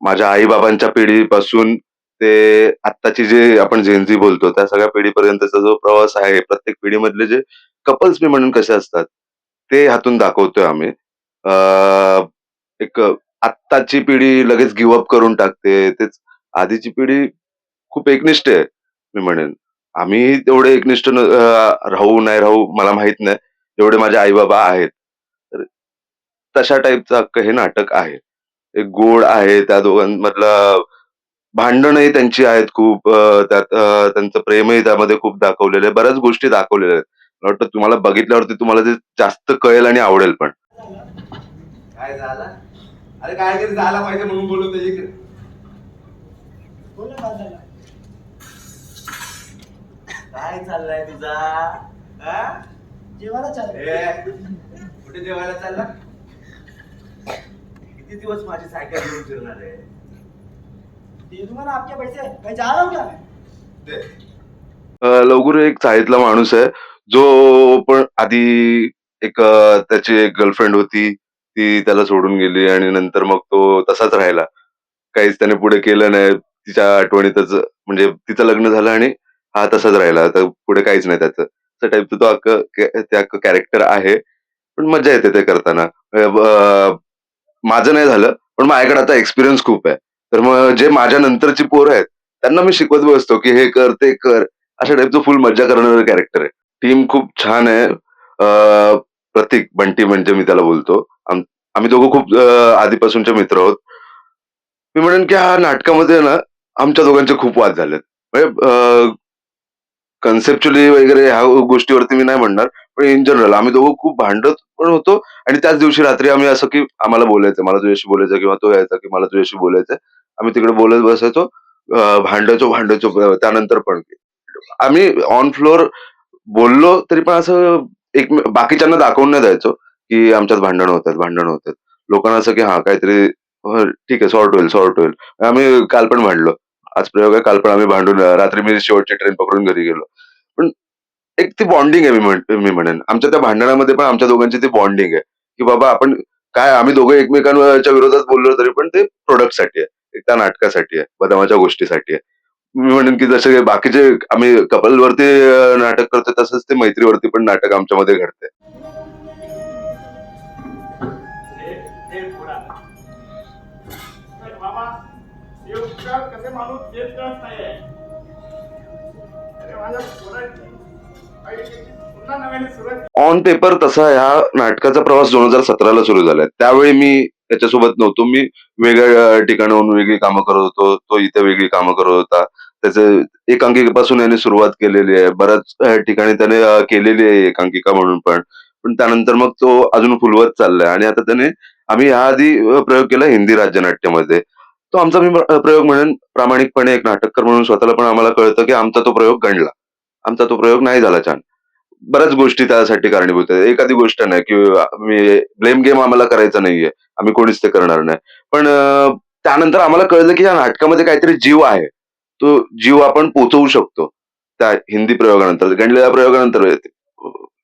माझ्या आई बाबांच्या पिढीपासून ते आत्ताची जे आपण झेनझी बोलतो त्या सगळ्या पिढीपर्यंतचा जो प्रवास आहे प्रत्येक पिढीमधले जे कपल्स मी म्हणून कसे असतात ते ह्यातून दाखवतोय आम्ही. अ, एक आत्ताची पिढी लगेच गिव्ह अप करून टाकते तेच आधीची पिढी खूप एकनिष्ठ आहे मी म्हणेन. आम्ही तेवढे एकनिष्ठ न- अ, राहू नाही राहू मला माहीत नाही एवढे माझे आई बाबा आहेत. तर तशा टाईपचं अख्खं हे नाटक आहे. एक गोड आहे त्या दोघांमधलं भांडणही त्यांची आहेत खूप त्यात त्यांचं प्रेमही त्यामध्ये खूप दाखवलेलं आहे बऱ्याच गोष्टी दाखवलेल्या आहेत मला वाटतं तुम्हाला बघितल्यावरती तुम्हाला ते जास्त कळेल आणि आवडेल पण काय झालं अरे काहीतरी झाला पाहिजे म्हणून बोल काय झालं? काय चाललंय तुझा? जेवायला चाललंय. कुठे जेवायला चालला किती दिवस माझी सायकल घेऊन फिरणार आहे? दे दूंगा ना आपके पैसे कहीं जा रहा हूँ क्या मैं? दे. अ, लवगुरु एक चाळीतला माणूस आहे. जो पण आधी एक अ, त्याची एक गर्लफ्रेंड होती. ती त्याला सोडून गेली आणि नंतर मग तो तसाच राहिला. काहीच त्याने पुढे केलं नाही. तिच्या आठवणीतच म्हणजे तिचं लग्न झालं आणि हा तसाच राहिला. तर पुढे काहीच नाही त्याचं. असं टाईपचं तो अख्खं के- ते अख्खं कॅरेक्टर आहे. पण मजा येते ते करताना. अ, ब- माझं नाही झालं पण माझ्याकडे आता एक्सपिरियन्स खूप आहे. तर मग जे माझ्या नंतरची पोरं आहेत त्यांना मी शिकवत बसतो की हे कर ते कर अशा टाईपचं फुल मज्जा करणारं कॅरेक्टर आहे. टीम खूप छान आहे. प्रतीक बंटी म्हणजे मी त्याला बोलतो. आम्ही दोघं खूप आधीपासूनचे मित्र आहोत. मी म्हणेन की हा नाटकामध्ये ना आमच्या दोघांचे खूप वाद झालेत. म्हणजे कन्सेप्च्युअली वगैरे ह्या गोष्टीवरती मी नाही म्हणणार पण इन जनरल आम्ही दोघं खूप भांडत पण होतो. आणि त्याच दिवशी रात्री आम्ही असं की आम्हाला बोलायचं मला तुझ्याशी बोलायचं किंवा तो यायचा की मला तुझ्याशी बोलायचं आम्ही तिकडे बोलत बसायचो. भांडायचो भांडायचो त्यानंतर पण. आम्ही ऑन फ्लोअर बोललो तरी पण असं एक बाकीच्यांना दाखवून नाही द्यायचो की आमच्यात भांडण होतात भांडण होतात. लोकांना असं की हा काहीतरी ठीक आहे सॉर्ट होईल सॉर्ट होईल. आम्ही काल पण भांडलो. आज प्रयोग आहे काल पण आम्ही भांडून रात्री मी शेवटची ट्रेन पकडून घरी गेलो. एक ती बॉन्डिंग आहे मी मी म्हणेन आमच्या त्या भांडणामध्ये पण आमच्या दोघांची ती बॉन्डिंग आहे की बाबा आपण काय आम्ही दोघं एकमेकांच्या विरोधात बोललो तरी पण ते प्रोडक्टसाठी आहे एक त्या नाटकासाठी आहे बदामाच्या गोष्टीसाठी आहे मी म्हणेन की जसे बाकीचे आम्ही कपलवरती नाटक करतो तसंच ते मैत्रीवरती पण नाटक आमच्यामध्ये घडते कसे माणूस माझ्या ऑन पेपर तसा ह्या नाटकाचा प्रवास दोन हजार सतराला सुरू झालाय. त्यावेळी मी त्याच्यासोबत नव्हतो. मी वेगळ्या ठिकाणाहून वेगळी कामं करत होतो. तो इथे वेगळी कामं करत होता. त्याचं एकांकिकेपासून याने सुरुवात केलेली आहे. बऱ्याच ठिकाणी त्याने केलेली आहे एकांकिका म्हणून पण. पण त्यानंतर मग तो अजून फुलवत चाललाय. आणि आता त्याने आम्ही याआधी आधी प्रयोग केला हिंदी राज्यनाट्यामध्ये. तो आमचा मी प्रयोग म्हणून प्रामाणिकपणे एक नाटककार म्हणून स्वतःला पण आम्हाला कळतं की आमचा तो प्रयोग गणला आमचा तो प्रयोग नाही झाला छान. बऱ्याच गोष्टी त्यासाठी कारणीभूत आहेत. एखादी गोष्ट नाही की मी ब्लेम गेम आम्हाला करायचा नाहीये. आम्ही कोणीच ते करणार नाही. पण त्यानंतर आम्हाला कळलं की या नाटकामध्ये काहीतरी जीव आहे. तो जीव आपण पोचवू शकतो. त्या हिंदी प्रयोगानंतर गणलेल्या प्रयोगानंतर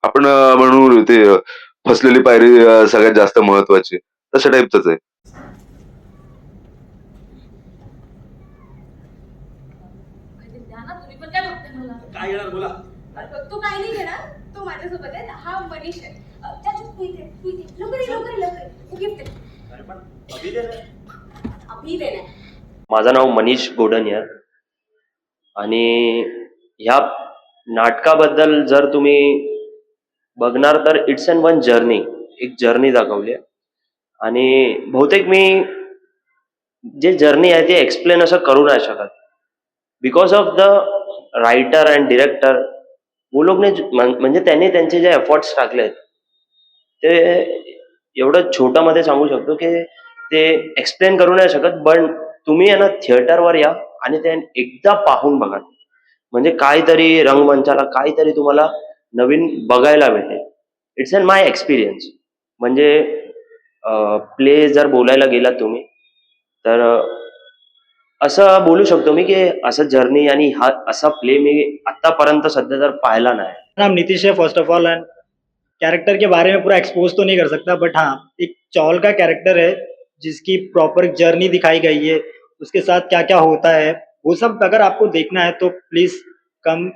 आपण म्हणू ते फसलेली पायरी सगळ्यात जास्त महत्वाची तशा टाईपच आहे काहीतरी द्या ना तुम्ही पण काय बघते मला काय येणार बोला. अरे, तू काय नाही घेणार. तू माझ्यासोबत आहे. हा मनीष आहे. अ, चाचू तू इथे तू इथे. लवकर ये, लवकर ये, लवकर ये. तू गिफ्ट अरे पण अभि दे ना. अभि देणार माझं नाव मनीष गोडनियर. आणि ह्या नाटकाबद्दल जर तुम्ही बघणार तर इट्स अँड वन जर्नी एक जर्नी दाखवली आहे. आणि बहुतेक मी जे जर्नी आहे ते एक्सप्लेन असं करू नाही शकत. Because of the writer and director वो लोकने म्हणजे त्यांनी त्यांचे जे एफर्ट्स टाकलेत ते एवढं छोटामध्ये सांगू शकतो की ते एक्सप्लेन करू नाही शकत पण तुम्ही आहे ना थिएटरवर या आणि ते एकदा पाहून बघा. म्हणजे काहीतरी रंगमंचाला काहीतरी तुम्हाला नवीन बघायला भेटेल. इट्स अन माय एक्सपिरियन्स म्हणजे प्ले जर बोलायला गेलात तुम्ही तर असं बोलू शकतो मी की असं जर्नी आणि हा असा प्ले मी आतापर्यंत सध्या तर पाहिला नाही. नाम नीतीश है first of all and character के बारे में पूरा एक्सपोज तो नहीं कर सकता बट हाँ एक चौल का कैरेक्टर है, जिसकी प्रॉपर जर्नी दिखाई गई है, उसके साथ क्या क्या होता है, वो सब अगर आपको देखना है तो प्लीज़ कम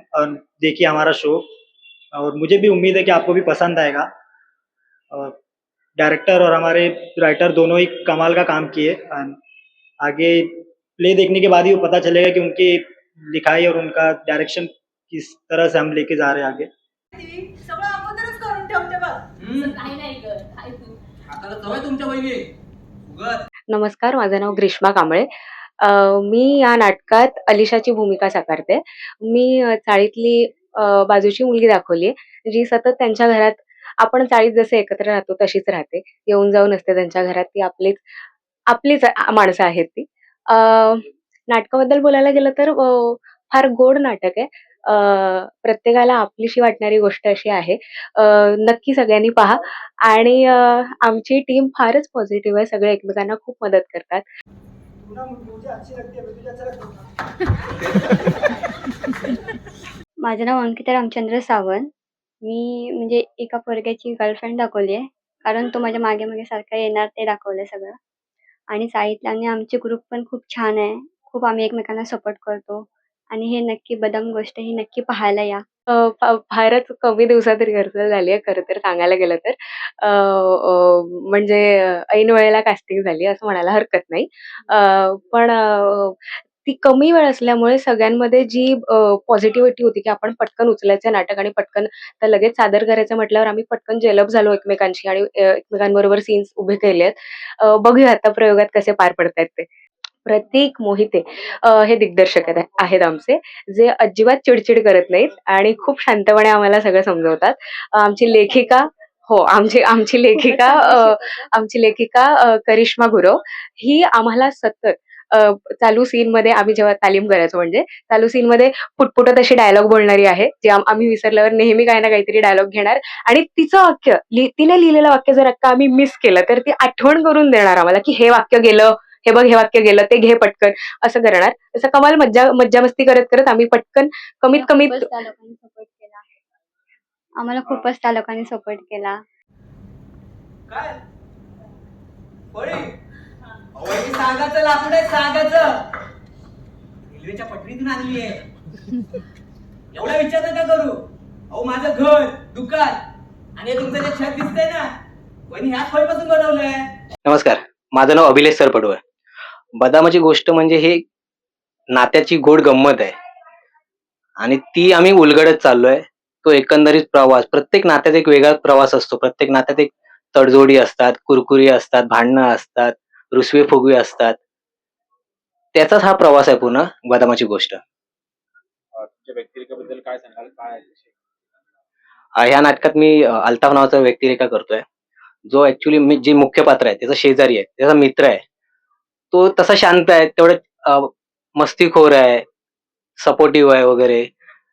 देखिए हमारा शो और मुझे भी उम्मीद है कि आपको भी पसंद आएगा। और डायरेक्टर और हमारे राइटर दोनों ही कमाल का काम किए आगे प्ले देखने के बाद ही वो पता चलेगा कि उनकी लिखाई और उनका डायरेक्शन किस तरह से हम लेके जा रहे हैं आगे। सगळं अगोदरच करून ठेवते बघ. असं काही नाही ग काय तू हाताला सवय तुमच्या बहिणी उगत नमस्कार माझं नाव ग्रीष्मा कांबळे. मी या नाटकात अलिशाची भूमिका साकारते. मी चाळीतली बाजूची मुलगी दाखवली जी सतत त्यांच्या घरात आपण चाळीत जसे एकत्र राहतो तशीच राहते. येऊन जाऊन असते त्यांच्या घरात ती आपलीच आपलीच माणसं आहेत ती. अ, नाटकाबद्दल बोलायला गेलं तर अ, फार गोड नाटक आहे. अ, प्रत्येकाला आपलीशी वाटणारी गोष्ट अशी आहे. अ, नक्की सगळ्यांनी पहा. आणि अ, आमची टीम फारच पॉझिटिव्ह आहे. सगळे एकमेकांना खूप मदत करतात. माझं नाव अंकिता रामचंद्र सावंत. मी म्हणजे एका पोरग्याची गर्लफ्रेंड दाखवली आहे. कारण तो माझ्या मागे मागे सारखा येणार ते दाखवलंय सगळं. आणि साहित्य आणि आमचे ग्रुप पण खूप छान आहे. खूप आम्ही एकमेकांना सपोर्ट करतो. आणि हे नक्की बदम गोष्ट ही नक्की पाहायला या. अ, फारच कमी दिवसात रिहर्सल झाली आहे खरं तर सांगायला गेलं तर. म्हणजे ऐन वेळेला कास्टिंग झाली असं म्हणायला हरकत नाही. अ, पण ती कमी वेळ असल्यामुळे सगळ्यांमध्ये जी पॉझिटिव्हिटी होती की आपण पटकन उचलायचं नाटक आणि पटकन तर लगेच सादर करायचं म्हटल्यावर आम्ही पटकन जेलप झालो एकमेकांशी आणि एकमेकांबरोबर सीन्स उभे केले आहेत बघूया आता प्रयोगात कसे पार पडतायत ते. प्रतीक मोहिते हे दिग्दर्शक आहेत आमचे जे अजिबात चिडचिड करत नाहीत आणि खूप शांतपणे आम्हाला सगळं समजवतात. आमची लेखिका हो आमची आमची लेखिका आमची लेखिका करिश्मा गुरव ही आम्हाला सतत चालू सीन मध्ये आम्ही जेव्हा तालीम करायचो म्हणजे चालू सीन मध्ये फुटफुटत अशी डायलॉग बोलणारी आहे जे आम- आम्ही विसरल्यावर नेहमी काही ना काहीतरी डायलॉग घेणार. आणि तिचं वाक्य तिने लिहिलेलं वाक्य जर का आम्ही मिस केलं तर ती आठवण करून देणार आम्हाला की हे वाक्य गेलं हे बघ हे वाक्य गेलं ते घे पटकन असं करणार. असं कमाल मज्जा मज्जा मस्ती करत करत आम्ही पटकन कमीत कमीत खूपच त्या लोकांनी सपोर्ट केला. आम्हाला खूपच त्या लोकांनी सपोर्ट केला. वहिनी सांगायचं लाकूड आहे सांगायचं. रेल्वेच्या पटरीतून आणली आहे. एवढा विचार नका करू. अहो माझं घर दुकान आणि तुमचं जे छत दिसतंय ना वहिनी ह्याच फळपासून बनवलंय. नमस्कार. माझं नाव अभिलेश सरपटू आहे बदामाची गोष्ट म्हणजे हे नात्याची गोड गंमत आहे. आणि ती आम्ही उलगडत चाललोय. तो एकंदरीत प्रवास प्रत्येक नात्यात एक वेगळा प्रवास असतो. प्रत्येक नात्यात एक तडजोडी असतात कुरकुरी असतात भांडणं असतात. रुसवे फुगवे असतात. त्याचाच हा प्रवास आहे पूर्ण बदामाची गोष्ट. तुमच्या व्यक्तिरेखाबद्दल काय सांगाल? काय? अं, ह्या नाटकात मी अं, अल्ताफ नावाचा व्यक्तिरेखा करतोय. जो ऍक्च्युली जे मुख्य पात्र आहे त्याचा शेजारी आहे त्याचा मित्र आहे. तो तसा शांत आहे तेवढं मस्तीखोर आहे सपोर्टिव्ह आहे वगैरे.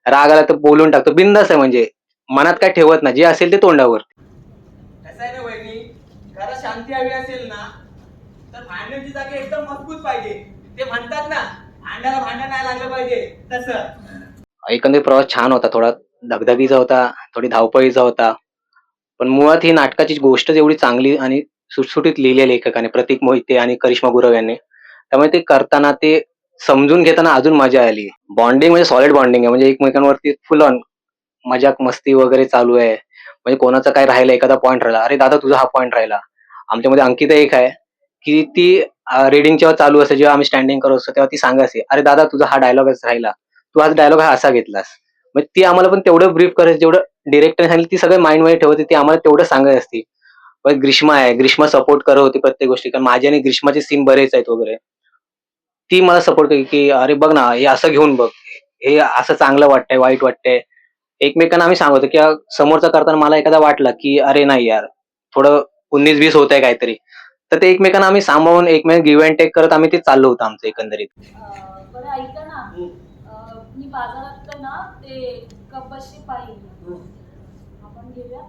राग आला तर बोलून टाकतो. बिंदास आहे म्हणजे. मनात काय ठेवत नाही. जे असेल ते तोंडावर. कसं आहे ना वहिनी? शांती हवी असेल ना? तर जागा एकदम मजबूत पाहिजे. ते म्हणतात ना भांड्याला भांडण नाही लागलं पाहिजे. तसं. एकंदरीत प्रवास छान होता थोडा धगधगीचा होता थोडी धावपळीचा होता. पण मुळात ही नाटकाची गोष्ट जेवढी चांगली आणि सुटसुटीत लिहिली आहे लेखकाने प्रतीक मोहिते आणि करिश्मा गुरव यांनी त्यामुळे ते करताना ते समजून घेताना अजून मजा आली. बॉन्डिंग म्हणजे सॉलिड बॉन्डिंग आहे. म्हणजे एकमेकांवरती फुल ऑन मजाक मस्ती वगैरे चालू आहे. म्हणजे कोणाचा काय राहिलं एखादा पॉईंट राहिला अरे दादा तुझा हा पॉईंट राहिला. आमच्यामध्ये अंकिता एक आहे. की ती रिडिंग जेव्हा चालू असते जेव्हा आम्ही स्टँडिंग करत असतो तेव्हा ती सांगायची अरे दादा तुझा हा डायलॉगच राहिला. तू हा डायलॉग हा असा घेतलास. मग ती आम्हाला पण तेवढं ब्रीफ करायची जेवढं डिरेक्टरने सांगितलं ती सगळं माइंडमध्ये ठेवते ती आम्हाला तेवढं सांगायची असती. पण ग्रीष्मा आहे ग्रीष्मा सपोर्ट करत होती प्रत्येक गोष्टी कारण माझे आणि ग्रीष्माचे सीन बरेच आहेत वगैरे. ती मला सपोर्ट करते की अरे बघ ना हे असं घेऊन बघ. हे असं चांगलं वाटतंय वाईट वाटतंय. एकमेकांना आम्ही सांगतो की समोरचा करताना मला एखादा वाटला की अरे नाही यार थोडं उन्नीस वीस होत आहे काहीतरी. तर ते एकमेकांना आम्ही सांभाळून एकमेक गिव्ह अँड टेक करत आम्ही ते चाललो होतं आमचं एकंदरीत. बरं ऐका ना. अं, मी बाजारात ना ते कपशी पाहिली. आपण घेऊया.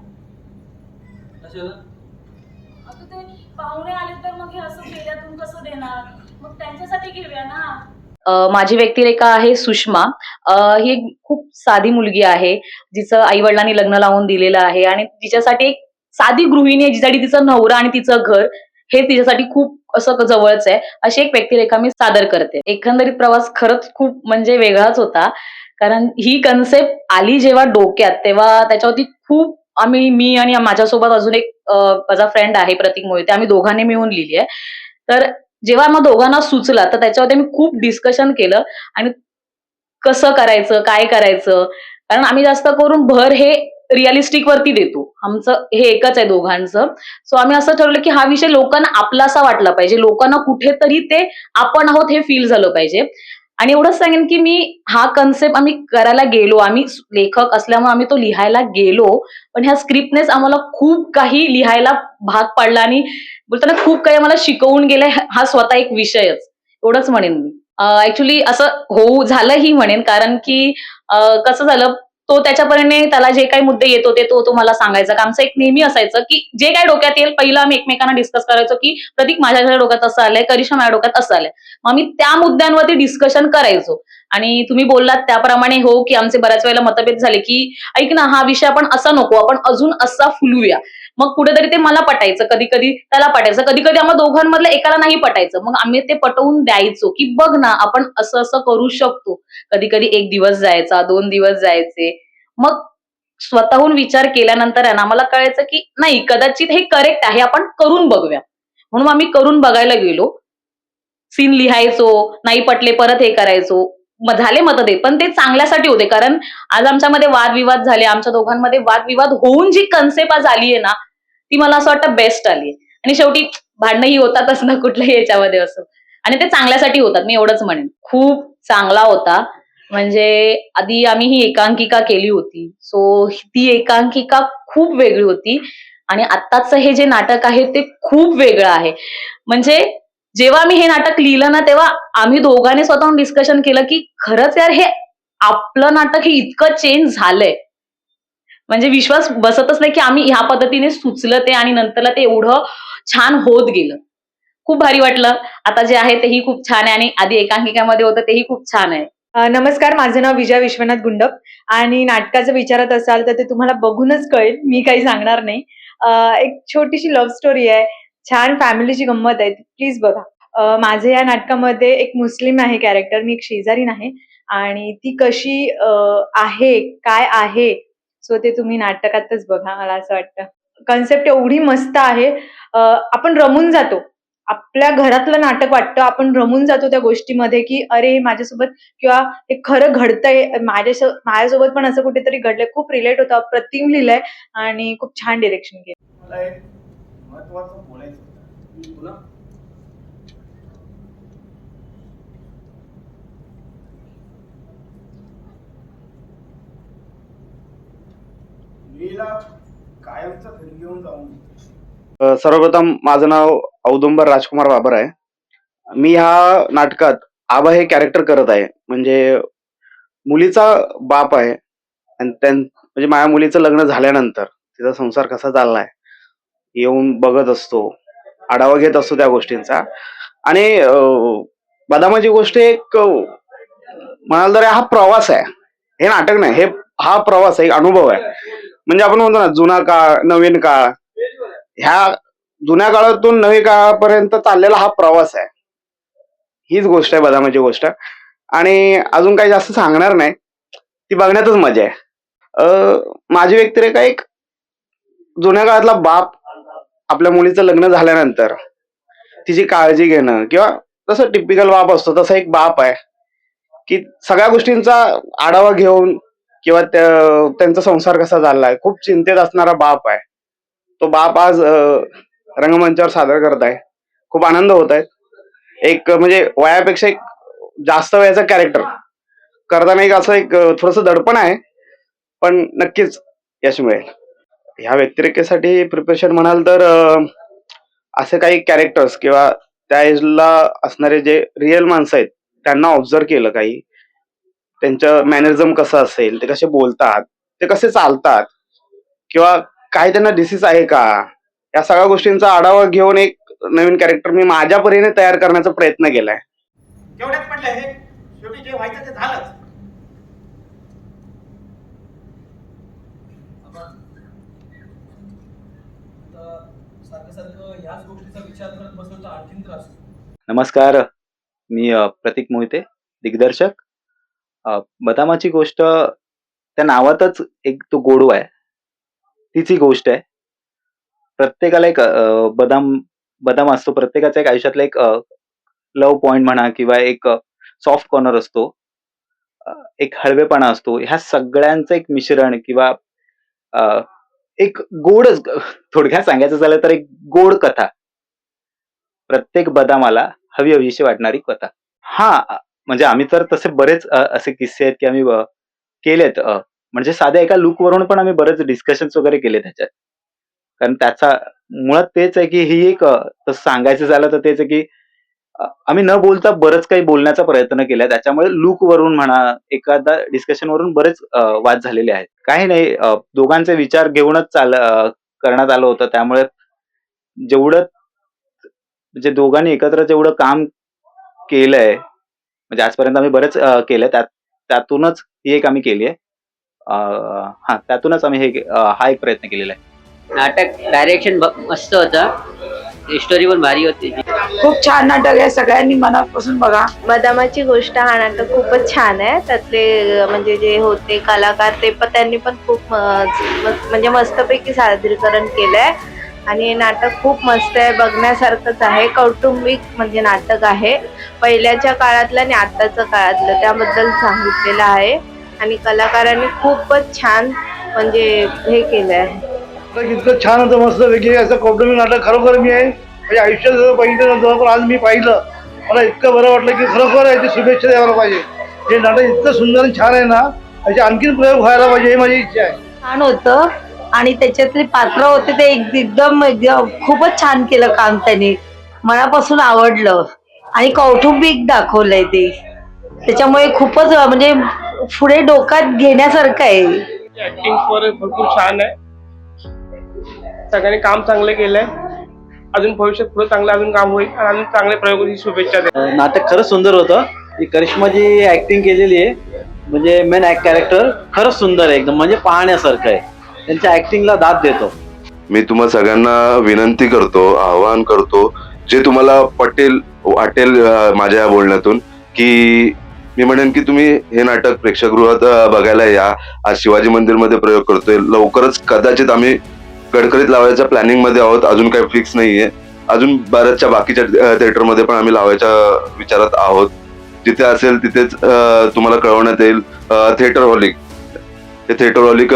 आता ते पाहुणे आले तर मग हे असं केल्यातून कसं देणार? मग त्यांच्यासाठी घेऊया ना. अ, माझी व्यक्तिरेखा आहे सुषमा. अ, ही एक खूप साधी मुलगी आहे जिचं आई वडिलांनी लग्न लावून दिलेलं आहे आणि तिच्यासाठी एक साधी गृहिणी आहे जिच्यासाठी तिचं नवरा आणि तिचं घर हे तिच्यासाठी खूप असं जवळच आहे. अशी एक व्यक्तिरेखा मी सादर करते. एकंदरीत प्रवास खरंच खूप म्हणजे वेगळाच होता. कारण ही कन्सेप्ट आली जेव्हा डोक्यात तेव्हा त्याच्यावरती खूप आम्ही मी आणि माझ्यासोबत अजून एक माझा फ्रेंड आहे प्रतीक मोहिते. आम्ही दोघांनी मिळून लिहिली आहे. तर जेव्हा मग दोघांना सुचला तर त्याच्यावरती आम्ही खूप डिस्कशन केलं आणि कसं करायचं काय करायचं? कारण आम्ही जास्त करून भर हे रिअलिस्टिक वरती देतो. आमचं हे एकच आहे दोघांचं. सो आम्ही असं ठरवलं की हा विषय लोकांना आपलासा वाटला पाहिजे. लोकांना कुठेतरी ते आपण आहोत हे फील झालं पाहिजे. आणि एवढंच सांगेन की मी हा कन्सेप्ट आम्ही करायला गेलो. आम्ही लेखक असल्यामुळे आम्ही तो लिहायला गेलो. पण ह्या स्क्रिप्टनेच आम्हाला खूप काही लिहायला भाग पाडला आणि बोलताना खूप काही आम्हाला शिकवून गेलाय हा स्वतः एक विषयच. एवढंच म्हणेन मी. ऍक्च्युली असं होऊ झालंही म्हणेन. कारण की कसं झालं तो त्याच्यापर्यंत त्याला जे काही मुद्दे येत होते तो तुम्हाला सांगायचा. का आमचं एक नेहमी असायचं की जे काही डोक्यात येईल पहिलं आम्ही एकमेकांना डिस्कस करायचो की प्रतीक माझ्या डोक्यात असं आलंय करिश्मा माझ्या डोक्यात असं आलंय. मग आम्ही त्या मुद्द्यांवरती डिस्कशन करायचो. आणि तुम्ही बोललात त्याप्रमाणे हो की आमचे बऱ्याच वेळेला मतभेद झाले की ऐक ना हा विषय आपण असा नको आपण अजून असा फुलूया. मग कुठेतरी ते मला पटायचं कधी कधी त्याला पटायचं. कधी कधी आम्हाला दोघांमधलं एकाला नाही पटायचं. मग आम्ही ते पटवून द्यायचो की बघ ना आपण असं असं करू शकतो. कधी कधी एक दिवस जायचा दोन दिवस जायचे. मग स्वतःहून विचार केल्यानंतर आहे ना आम्हाला कळायचं की नाही कदाचित हे करेक्ट आहे आपण करून बघूया. म्हणून आम्ही करून बघायला गेलो. सीन लिहायचो नाही पटले परत हे करायचो. म- झाले मतभेद पण ते चांगल्यासाठी होते. कारण आज आमच्यामध्ये वादविवाद झाले आमच्या दोघांमध्ये वादविवाद होऊन जी कन्सेप्ट आज आली आहे ना ती मला असं वाटतं बेस्ट आली आणि शेवटी भांडणंही होतातच ना कुठल्याही याच्यामध्ये असं. आणि ते चांगल्यासाठी होतात मी एवढंच म्हणेन. खूप चांगला होता. म्हणजे आधी आम्ही ही एकांकिका केली होती. सो ती एकांकिका खूप वेगळी होती. आणि आत्ताचं हे जे नाटक आहे ते खूप वेगळं आहे. म्हणजे जेव्हा मी हे नाटक लिहिलं ना तेव्हा आम्ही दोघांनी स्वतःहून डिस्कशन केलं की खरंच यार हे आपलं नाटक हे इतकं चेंज झालंय. म्हणजे विश्वास बसतच नाही की आम्ही ह्या पद्धतीने सुचलं ते आणि नंतरला ते एवढं छान होत गेलं. खूप भारी वाटलं. आता जे आहे तेही खूप छान आहे आणि आधी एकांकिकामध्ये होतं तेही खूप छान आहे. नमस्कार. माझं नाव विजय विश्वनाथ गुंडप आणि नाटकाचं विचारत असाल तर ते तुम्हाला बघूनच कळेल. मी काही सांगणार नाही. एक छोटीशी लव्ह स्टोरी आहे. छान फॅमिलीची गंमत आहे. प्लीज बघा. माझे या नाटकामध्ये एक मुस्लिम आहे कॅरेक्टर मी एक शेजारीन आहे. आणि ती कशी आहे काय आहे सो ते तुम्ही नाटकातच बघा मला असं वाटतं. कन्सेप्ट एवढी मस्त आहे. आपण रमून जातो. आपल्या घरातलं नाटक वाटतं. आपण रमून जातो त्या गोष्टीमध्ये की अरे माझ्यासोबत किंवा हे खरं घडतंय. माझ्या माझ्यासोबत पण असं कुठेतरी घडलंय. खूप रिलेट होतं. अप्रतिम लिहिलंय आणि खूप छान डिरेक्शन केलं. मला एक महत्वाचं बोलायचं कायमचं घरी घेऊन जाऊन सर्वप्रथम माझं नाव औदुंबर राजकुमार बाबर आहे. मी ह्या नाटकात आबा हे कॅरेक्टर करत आहे. म्हणजे मुलीचा बाप आहे आणि त्यां म्हणजे माझ्या मुलीचं लग्न झाल्यानंतर तिचा संसार कसा चाललाय येऊन बघत असतो. आढावा घेत असतो त्या गोष्टींचा. आणि बदामाची गोष्ट एक म्हणाल तर हा प्रवास आहे. हे नाटक नाही हे हा प्रवास आहे एक अनुभव आहे. म्हणजे आपण म्हणतो ना जुना काळ नवीन काळ. ह्या जुन्या काळातून नवीन काळापर्यंत चाललेला हा प्रवास आहे. हीच गोष्ट आहे बदामाची गोष्ट. आणि अजून काही जास्त सांगणार नाही. ती बघण्यातच मजा आहे. माझी व्यक्तिरेखा एक जुन्या काळातला बाप आपल्या मुलीचं लग्न झाल्यानंतर तिची काळजी घेणं किंवा जसं टिपिकल बाप असतो तसा एक बाप आहे. की सगळ्या गोष्टींचा आढावा घेऊन किंवा त्यांचा संसार कसा चाललाय? खूप चिंतेत असणारा बाप आहे. तो बाप आज रंगमंचावर सादर करत आहे खूप आनंद होत आहे एक म्हणजे वयापेक्षा एक जास्त वयाचा कॅरेक्टर करताना एक असं एक थोडस दडपण आहे. पण नक्कीच यश मिळेल. ह्या व्यक्तिरेखेसाठी प्रिपरेशन म्हणाल तर असे काही कॅरेक्टर्स किंवा त्या एजला असणारे जे रिअल माणसं आहेत त्यांना ऑब्झर्व केलं काही. त्यांचं मॅनरिझम कसं असेल ते कसे बोलतात ते कसे चालतात किंवा काय त्यांना डिसीज आहे का या सगळ्या गोष्टींचा आढावा घेऊन एक नवीन कॅरेक्टर मी माझ्या परीने तयार करण्याचा प्रयत्न केलाय. हे? शेवटी जे व्हायचं ते झालंच. नमस्कार मी प्रतीक मोहिते दिग्दर्शक. अ, बदामाची गोष्ट त्या नावातच एक तो गोडवा आहे. तीच ही गोष्ट आहे. प्रत्येकाला एक अ, बदाम बदाम असतो. प्रत्येकाच्या एक आयुष्यातला एक लव पॉइंट म्हणा किंवा एक सॉफ्ट कॉर्नर असतो. अ, एक हळवेपणा असतो. ह्या सगळ्यांचं एक मिश्रण किंवा अ, एक गोडच थोडक्यात सांगायचं झालं तर एक गोड कथा. प्रत्येक बदामाला हवी हवीशी वाटणारी कथा. हा म्हणजे आम्ही तर तसे बरेच अ, असे किस्से आहेत की आम्ही अ, केलेत अ, म्हणजे साध्या एका लुक वरून पण आम्ही बरेच डिस्कशन्स वगैरे केले त्याच्यात. कारण त्याचा मुळात तेच आहे की ही एक अ, तसं सांगायचं झालं तर तेच आहे की अ, आम्ही न बोलता बरंच काही बोलण्याचा प्रयत्न केला. त्याच्यामुळे लुक वरून म्हणा एखादा डिस्कशन वरून बरेच अ, वाद झालेले आहेत. काही नाही अ, दोघांचे विचार घेऊनच चाल अ, करण्यात आलं होतं. त्यामुळे जेवढं म्हणजे दोघांनी एकत्र जेवढं काम केलंय म्हणजे आजपर्यंत आम्ही बरेच अ, केलंय. त्यात त्यातूनच ही एक आम्ही केली आहे हा त्यातूनच आम्ही हे हा एक प्रयत्न केलेला आहे. नाटक डायरेक्शन मस्त होतं. स्टोरी पण भारी होती. खूप छान नाटक आहे. सगळ्यांनी मनापासून बघा. बदामाची गोष्ट हा नाटक खूपच छान आहे. त्यातले म्हणजे जे होते कलाकार ते पण त्यांनी पण खूप म्हणजे मस्तपैकी सादरीकरण केलंय. आणि हे नाटक खूप मस्त आहे बघण्यासारखंच आहे. कौटुंबिक म्हणजे नाटक आहे. पहिल्याच्या काळातलं आणि आताच्या काळातलं त्याबद्दल सांगितलेलं आहे. आणि कलाकारांनी खूपच छान म्हणजे हे केलं आहे नाटक इतकं छान होतं मस्त वेगळी असं कौटुंबिक नाटक खरोखर मी आहे. म्हणजे आयुष्यात जसं बघितलं नव्हतं पण आज मी पाहिलं मला इतकं बरं वाटलं की खरोखर याची शुभेच्छा द्यायला पाहिजे. हे नाटक इतकं सुंदर आणि छान आहे ना याचे आणखीन प्रयोग व्हायला पाहिजे ही माझी इच्छा आहे. छान होतं. आणि त्याच्यातले पात्र होते ते एक- एकदम एकदम खूपच छान केलं काम त्यांनी. मनापासून आवडलं. आणि कौटुंबिक दाखवलंय ते. त्याच्यामुळे खूपच म्हणजे पुढे डोक्यात घेण्यासारखं आहे. ऍक्टिंग वर भरपूर छान आहे. सगळ्यांनी काम चांगलं केलंय. अजून भविष्यात पुढे चांगलं अजून काम होईल. आणि अजून चांगले प्रयोगाची शुभेच्छा नाटक खरंच सुंदर होतं. ही करिश्मा जी ऍक्टिंग केलेली आहे. म्हणजे मेन कॅरेक्टर खरंच सुंदर आहे. एकदम म्हणजे पाहण्यासारखं आहे. त्यांच्या ऍक्टिंगला दाद देतो. मी तुम्हा सगळ्यांना विनंती करतो आवाहन करतो जे तुम्हाला पटेल वाटेल माझ्या या बोलण्यातून की मी म्हणेन की तुम्ही हे नाटक प्रेक्षागृहात बघायला या. आज शिवाजी मंदिरमध्ये प्रयोग करतोय. लवकरच कदाचित आम्ही गडकरीत लावायच्या प्लॅनिंगमध्ये आहोत. अजून काही फिक्स नाहीये. अजून बऱ्याचशा बाकीच्या थिएटरमध्ये पण आम्ही लावायच्या विचारात आहोत. जिथे असेल तिथेच तुम्हाला कळवण्यात येईल. थिएटर हॉलिक हे थिएटर हॉलिक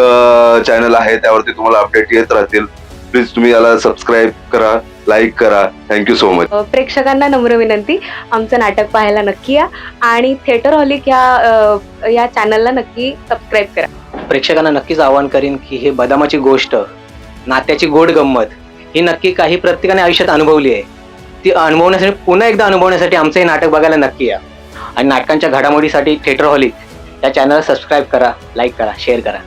चॅनल आहे त्यावरती तुम्हाला अपडेट येत राहतील. प्लीज तुम्ही याला सबस्क्राईब करा लाईक करा. थँक्यू सो मच प्रेक्षकांना नम्र विनंती. आमचं नाटक पाहायला नक्की या. आणि थिएटर हॉलिक या या चॅनलला नक्की सबस्क्राईब करा. प्रेक्षकांना नक्कीच आवाहन करीन की हे बदामाची गोष्ट नात्याची गोड गंमत ही नक्की काही प्रत्येकाने आयुष्यात अनुभवली आहे. ती अनुभवण्यासाठी पुन्हा एकदा अनुभवण्यासाठी आमचं हे नाटक बघायला नक्की या. आणि नाटकांच्या घडामोडीसाठी थिएटर हॉलिक या चॅनलला सबस्क्राईब करा लाईक करा शेअर करा.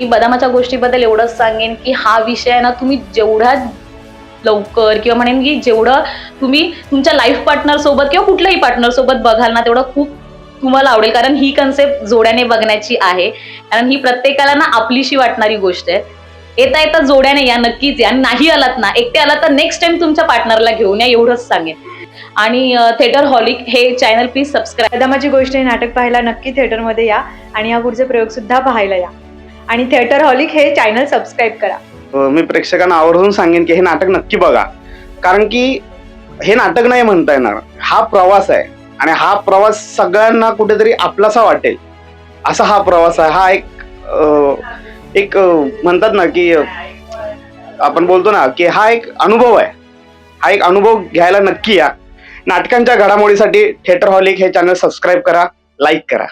मी बदामाच्या गोष्टीबद्दल एवढंच सांगेन की हा विषय ना तुम्ही जेवढ्या लवकर किंवा म्हणेन की जेवढं तुम्ही तुमच्या लाईफ पार्टनर सोबत किंवा कुठल्याही पार्टनर सोबत बघाल ना तेवढं खूप तुम्हाला आवडेल. कारण ही कन्सेप्ट जोड्याने बघण्याची आहे. कारण ही प्रत्येकाला ना आपलीशी वाटणारी गोष्ट आहे. येता येता जोड्याने या नक्कीच या. आणि नाही आलात ना एकटे आलात तर नेक्स्ट टाइम तुमच्या पार्टनरला घेऊन या एवढंच सांगेन. आणि थिएटर हॉलिक हे चॅनल प्लीज सबस्क्राईब बदामाची गोष्ट हे नाटक पाहायला नक्की थिएटरमध्ये या आणि या पुढचे प्रयोग सुद्धा पाहायला या. आणि थिएटर हॉलिक हे चॅनल सबस्क्राईब करा. अ, मी प्रेक्षकांना आवर्जून सांगेन की हे नाटक नक्की बघा. कारण की हे नाटक नाही म्हणता येणार. हा प्रवास आहे आणि हा प्रवास सगळ्यांना कुठेतरी आपलासा वाटेल. असा हा प्रवास आहे. हा एक अ, एक अ, म्हणतात ना की अ, आपण बोलतो ना की हा एक अनुभव आहे. हा एक अनुभव घ्यायला नक्की या. नाटकांच्या घडामोडीसाठी थिएटर हॉलिक हे चॅनल सबस्क्राईब करा लाईक करा.